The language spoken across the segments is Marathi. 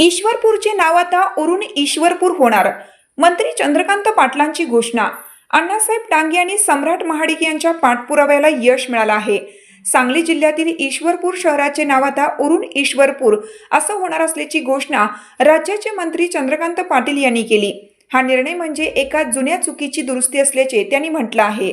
ईश्वरपूरचे नाव आता उरून ईश्वरपूर होणार. मंत्री चंद्रकांत पाटलांची घोषणा. अण्णासाहेब डांगे आणि सम्राट महाडिक यांच्या पाठपुराव्याला यश मिळालं आहे. सांगली जिल्ह्यातील ईश्वरपूर शहराचे नाव आता उरून ईश्वरपूर असं होणार असल्याची घोषणा राज्याचे मंत्री चंद्रकांत पाटील यांनी केली. हा निर्णय म्हणजे एका जुन्या चुकीची दुरुस्ती असल्याचे त्यांनी म्हटलं आहे.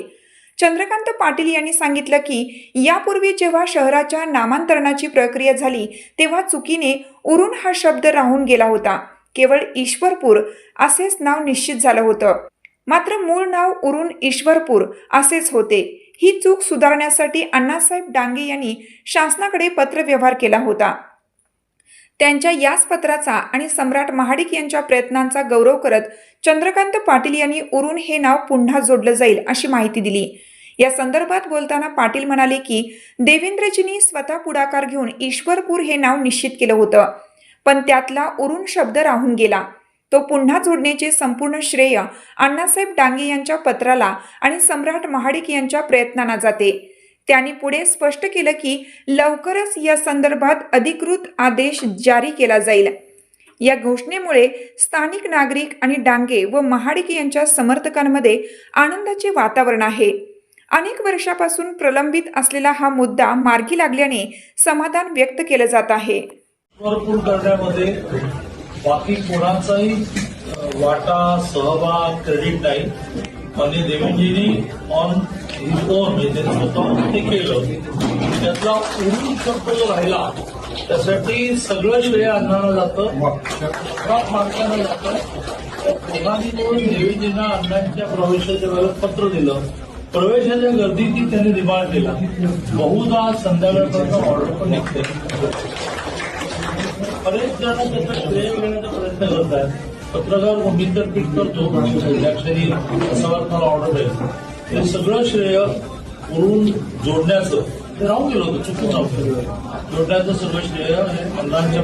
चंद्रकांत पाटील यांनी सांगितलं की यापूर्वी जेव्हा शहराच्या नामांतरणाची प्रक्रिया झाली तेव्हा चुकीने उरुण हा शब्द राहून गेला होता. केवळ ईश्वरपूर असेच नाव निश्चित झालं होतं. मात्र मूळ नाव उरुण ईश्वरपूर असेच होते. ही चूक सुधारण्यासाठी अण्णासाहेब डांगे यांनी शासनाकडे पत्रव्यवहार केला होता. त्यांच्या याच पत्राचा आणि सम्राट महाडिक यांच्या प्रयत्नांचा गौरव करत चंद्रकांत पाटील यांनी उरून हे नाव पुन्हा जोडलं जाईल अशी माहिती दिली. या संदर्भात बोलताना पाटील म्हणाले की देवेंद्रजींनी स्वतः पुढाकार घेऊन ईश्वरपूर हे नाव निश्चित केलं होतं. पण त्यातला उरून शब्द राहून गेला. तो पुन्हा जोडण्याचे संपूर्ण श्रेय अण्णासाहेब डांगे यांच्या पत्राला आणि सम्राट महाडिक यांच्या प्रयत्नांना जाते. त्यांनी पुढे स्पष्ट केलं की लवकरच या संदर्भात अधिकृत आदेश जारी केला जाईल. या घोषणेमुळे स्थानिक नागरिक आणि डांगे व महाडिक यांच्या समर्थकांमध्ये आनंदाचे वातावरण आहे. अनेक वर्षापासून प्रलंबित असलेला हा मुद्दा मार्गी लागल्याने समाधान व्यक्त केलं जात आहे. भरपूर करण्यामध्ये बाकी कोणाचाही वाटा सहभाग क्रेडिट नाही. आणि देवेंजींनी ऑन हिज ओन म्हणजे त्यांनी स्वतःहून ते केलं. त्यातला उरून शब्द जो राहिला त्यासाठी सगळं श्रेय अण्णांना जातं. खराब माणसाला जातं. त्या दोघांनी मिळून देवेंजींना अण्णांच्या प्रवेशाच्या वेळेला पत्र दिलं. प्रवेशाच्या गर्दीची त्यांनी निभाळ केला. बहुधा संध्याकाळपर्यंत ऑर्डर पण निघते. बरेच जण त्याचा श्रेय घेण्याचा प्रयत्न करत आहेत. पत्रकार मी तर पीठ करतो अक्षरी मला ऑर्डर आहे ते सगळं श्रेय उरून जोडण्याचं ते राहून गेलं होतं चुकून राहून जोडण्याचं सगळं श्रेय हे अण्णांच्या